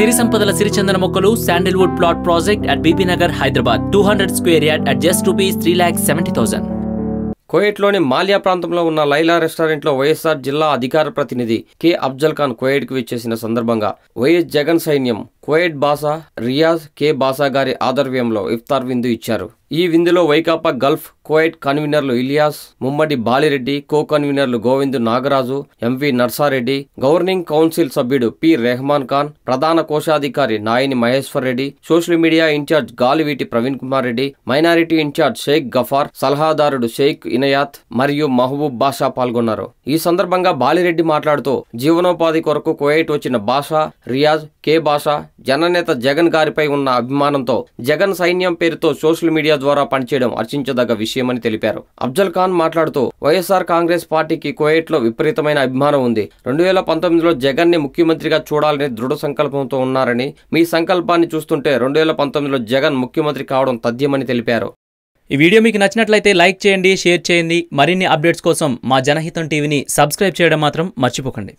సిరి సంపదల సిరిచందన మొక్కలు sandalwood plot project at Bibinagar Hyderabad two hundred square yard at just rupees three lakh seventy thousand కోయట్లోని మాల్యా ప్రాంతంలో ఉన్న లైలా రెస్టారెంట్లో వైఎస్ఆర్ జిల్లా అధికార ప్రతినిధి కె అఫ్జల్ ఖాన్ కోయట్కు విచ్చేసిన సందర్భంగా వైఎస్ జగన్ సైన్యం కోయట్ బాసా రియాజ్ కె బాసా గారి ఆధ్వర్యంలో ఇఫ్తార్ విందు ఇచ్చారు. ఈ విందులో వైకాపా గల్ఫ్ కోయట్ కన్వీనర్లు ఇలియాస్ ముమ్మడి బాలిరెడ్డి కో కన్వీనర్లు Govindu Nagaraju MV Narsareddy governing council సభ్యుడు పి రెహమాన్ ఖాన్ ప్రధాన కోశాధికారి Nayani Maheshwar Reddy social media in charge Galiveeti Praveen Kumar Reddy minority in charge Sheikh Gaffar సలహాదారుడు Sheikh Inayat మరియు మహబూబ్ బాషా పాల్గొన్నారు. ఈ సందర్భంగా బాలిరెడ్డి మాట్లాడుతూ జీవనోపాధి కొరకు కువైట్ వచ్చిన బాషా రియాజ్ కే బాషా జననేత జగన్ గారిపై ఉన్న అభిమానంతో జగన్ సైన్యం పేరుతో సోషల్ మీడియా ద్వారా పనిచేయడం అర్చించదగ్గ విషయం. విషయమని తెలిపారు. అఫ్జల్ ఖాన్ మాట్లాడుతూ వైఎస్ఆర్ కాంగ్రెస్ పార్టీకి కువైట్లో విపరీతమైన అభిమానం ఉంది. రెండు వేల పంతొమ్మిదిలో జగన్ని ముఖ్యమంత్రిగా చూడాలని దృఢ సంకల్పంతో ఉన్నారని మీ సంకల్పాన్ని చూస్తుంటే రెండు వేల పంతొమ్మిదిలో జగన్ ముఖ్యమంత్రి కావడం తథ్యమని తెలిపారు. ఈ వీడియో మీకు నచ్చినట్లయితే లైక్ చేయండి షేర్ చేయండి. మరిన్ని అప్డేట్స్ కోసం మా జనహితం టీవీని సబ్స్క్రైబ్ చేయడం మాత్రం మర్చిపోకండి.